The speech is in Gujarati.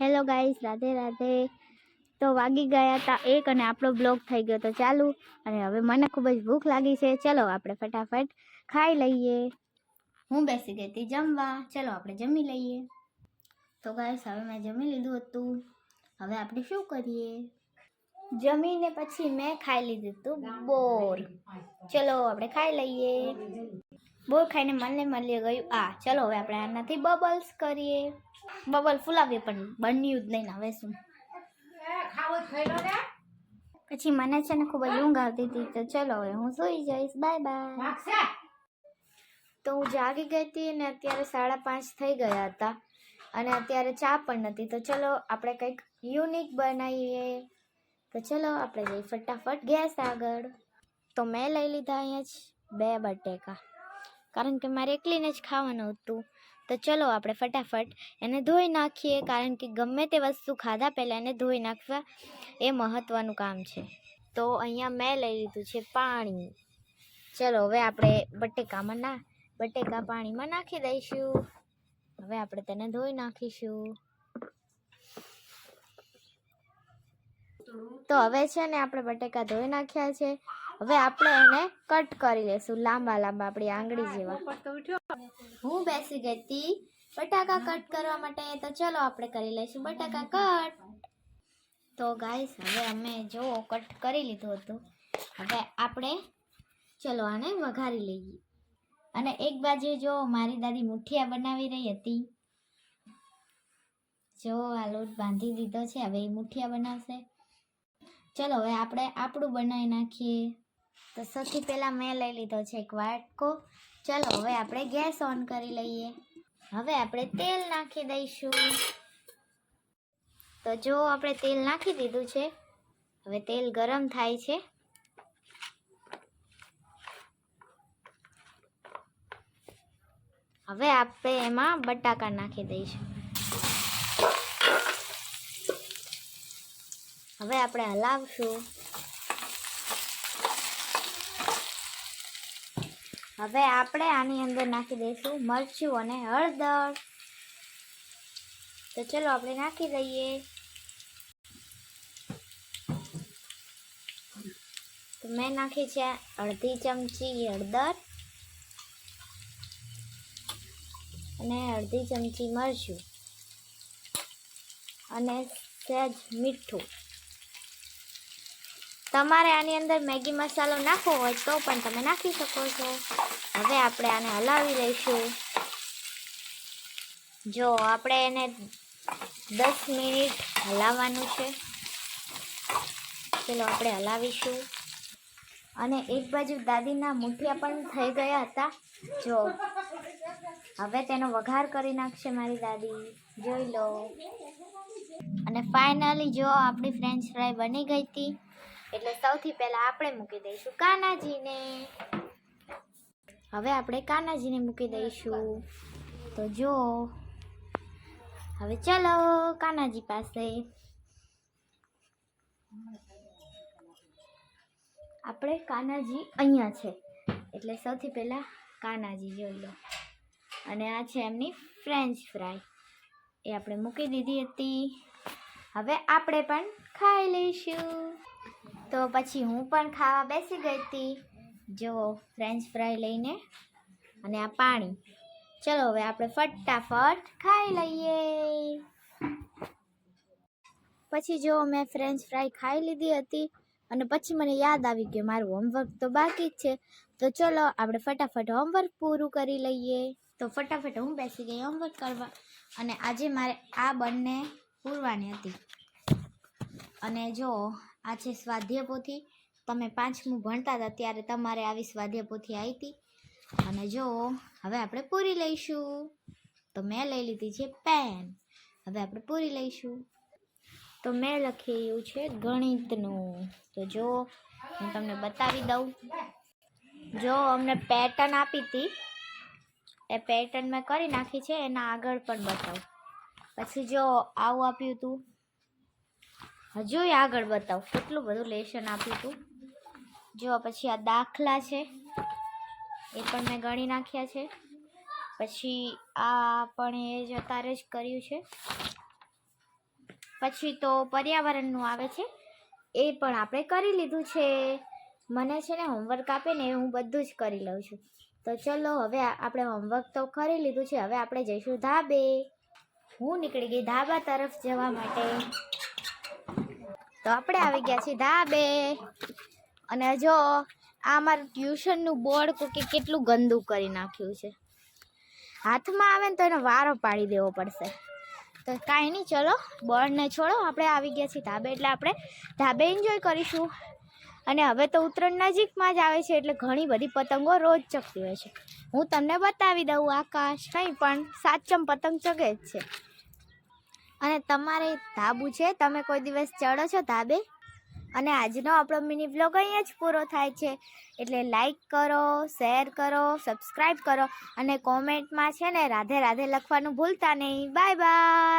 Hello guys Radhe Radhe. તો વાગી ગયા હતા એક અને આપણો બ્લોગ થઈ ગયો તો ચાલુ. અને હવે મને ખૂબ જ ભૂખ લાગી છે. ચલો આપણે ફટાફટ ખાઈ લઈએ. હું બેસી ગઈ હતી જમવા. ચલો આપણે જમી લઈએ. તો ગાઈસ હવે મેં જમી લીધું હતું. હવે આપણે શું કરીએ? જમીને પછી મેં ખાઈ લીધું હતું બોર. ચલો આપણે ખાઈ લઈએ. બોર ખાઈને મને મળી ગયું. આ ચલો હવે આપણે આનાથી બબલ્સ કરીએ. બબલ ફૂલાવીએ પણ બન્યું જ નહીં ને હવે શું? પછી મને છે ને ખૂબ જ ઊંઘ આવતી હતી તો ચલો હવે હું સૂઈ જઈશ. Bye bye. તો હું જાગી ગઈ હતી ને અત્યારે સાડા પાંચ થઈ ગયા હતા. અને અત્યારે ચા પણ નથી. તો ચલો આપણે કંઈક યુનિક બનાવીએ. તો ચલો આપણે જઈએ ફટાફટ ગેસ આગળ. તો મેં લઈ લીધા અહીંયા જ બે બટેકા. કારણ કે મારે એકલીને જ ખાવાનું હતું. તો ચલો આપણે ફટાફટ એને ધોઈ નાખીએ, કારણ કે ગમે તે વસ્તુ ખાધા પહેલાં એને ધોઈ નાખવા એ મહત્ત્વનું કામ છે. તો અહીંયા મેં લઈ લીધું છે પાણી. ચલો હવે આપણે બટેકામાં ના, બટેકા પાણીમાં નાખી દઈશું. હવે આપણે તેને ધોઈ નાખીશું. તો હવે છે ને આપણે બટેકા ધોઈ નાખ્યા છે. હવે આપણે એને કટ કરી લેશું, લાંબા લાંબા, આપણી આંગળી જેવા. હું બેસી ગઈ હતી. બટાકા કટ કરવા માટે તો ચલો આપણે કરી લઈશું. બટાકા કટ તો ગાઈસ હવે અમે જો કટ કરી લીધું હતું. હવે આપણે ચલો આને વઘારી લઈએ. અને એક બાજુ જો મારી દાદી મુઠિયા બનાવી રહી હતી. જો આ લોટ બાંધી દીધો છે, હવે એ મુઠિયા બનાવશે. ચલો, હવે આપણે આપણું બનાવી નાખીએ. તો સૌથી પહેલાં મેં લઈ લીધો છે એક વાટકો. ચલો, હવે આપણે ગેસ ઓન કરી લઈએ. હવે આપણે તેલ નાખી દઈશું. તો જો આપણે તેલ નાખી દીધું છે, હવે તેલ ગરમ થાય છે. હવે આપણે એમાં બટાકા નાખી દઈશું. હવે આપણે હલાવશું. હવે આપણે આની અંદર નાખી દઈશું મરચું અને હળદર. તો ચલો આપણે નાખી દઈએ. તો મેં નાખી છે અડધી ચમચી હળદર અને અડધી ચમચી મરચું અને સહેજ મીઠું. તમારે આની અંદર મેગી મસાલો નાખવો હોય તો પણ તમે નાખી શકો છો. હવે આપણે આને હલાવી લઈશું. જો, આપણે એને દસ મિનિટ હલાવવાનું છે. ચલો, આપણે હલાવીશું. અને એક બાજુ દાદીના મુઠિયા પણ થઈ ગયા હતા. જો, હવે તેનો વઘાર કરી નાખશે મારી દાદી. જોઈ લો. અને ફાઇનલી જો, આપણી ફ્રેન્ચ ફ્રાય બની ગઈ હતી. એટલે સૌથી પહેલાં આપણે મૂકી દઈશું કાનાજીને. હવે આપણે કાનાજીને મૂકી દઈશું. તો જો, હવે ચલો કાનાજી પાસે. આપણે કાનાજી અહીંયા છે. એટલે સૌથી પહેલાં કાનાજી જોઈ લો. અને આ છે એમની ફ્રેન્ચ ફ્રાય. એ આપણે મૂકી દીધી હતી. હવે આપણે પણ ખાઈ લઈશું. તો પછી હું પણ ખાવા બેસી ગઈ હતી. જો ફ્રેન્ચ ફ્રાય લઈને અને આ પાણી. ચલો, હવે આપણે ફટાફટ ખાઈ લઈએ. પછી જો મેં ફ્રેન્ચ ફ્રાય ખાઈ લીધી હતી અને પછી મને યાદ આવી ગયું, મારું હોમવર્ક તો બાકી જ છે. તો ચલો, આપણે ફટાફટ હોમવર્ક પૂરું કરી લઈએ. તો ફટાફટ હું બેસી ગઈ હોમવર્ક કરવા અને આજે મારે આ બંને પૂરવાની હતી. અને જો આ છે સ્વાધ્યાય પોથી. તમે પાંચમું ભણતા હતા ત્યારે તમારે આવી સ્વાધ્યાય પોથી આવી હતી અને જો, હવે આપણે પૂરી લઈશું. તો મેં લઈ લીધી છે પેન. હવે આપણે પૂરી લઈશું. તો મેં લખેલું છે ગણિતનું. તો જો, હું તમને બતાવી દઉં. જો, અમને પેટર્ન આપી હતી એ પેટર્ન મેં કરી નાખી છે, એના આગળ પણ બતાવું. પછી જો, આવું આપ્યું હતું હજુય આગળ બતાવું. કેટલું બધું લેશન આપ્યું હતું જો, પછી આ દાખલા છે. એ પણ મેં ગણી નાખ્યા છે. પછી આ પણ એ જ અત્યારે જ કર્યું છે. પછી તો પર્યાવરણનું આવે છે. એ પણ આપણે કરી લીધું છે. મને છે ને હોમવર્ક આપે ને એ હું બધું જ કરી લઉં છું. તો ચલો, હવે આપણે હોમવર્ક તો કરી લીધું છે. હવે આપણે જઈશું ધાબે. હું નીકળી ગઈ ધાબા તરફ જવા માટે. તો આપણે આવી ગયા છીએ ધાબે. અને જો, આ મારું ટ્યુશનનું બોર્ડ કોકે કેટલું ગંદુ કરી નાખ્યું છે. હાથમાં આવે ને તો એનો વારો પાડી દેવો પડશે. તો કાંઈ નહીં, ચલો, બોર્ડને છોડો. આપણે આવી ગયા છીએ ધાબે, એટલે આપણે ધાબે એન્જોય કરીશું. અને હવે તો ઉત્તરાયણ નજીકમાં જ આવે છે, એટલે ઘણી બધી પતંગો રોજ ચગતી હોય છે. હું તમને બતાવી દઉં, આકાશ કંઈ પણ સાચમ પતંગ ચગે જ છે. અને તમારે ધાબુ છે, તમે કોઈ દિવસ ચડો છો ધાબે? અને આજનો આપણો મિની વ્લોગ અહીંયા જ પૂરો થાય છે. એટલે લાઈક કરો શેર કરો સબસ્ક્રાઈબ કરો અને કોમેન્ટમાં છે ને રાધે રાધે લખવાનું ભૂલતા નહીં. Bye bye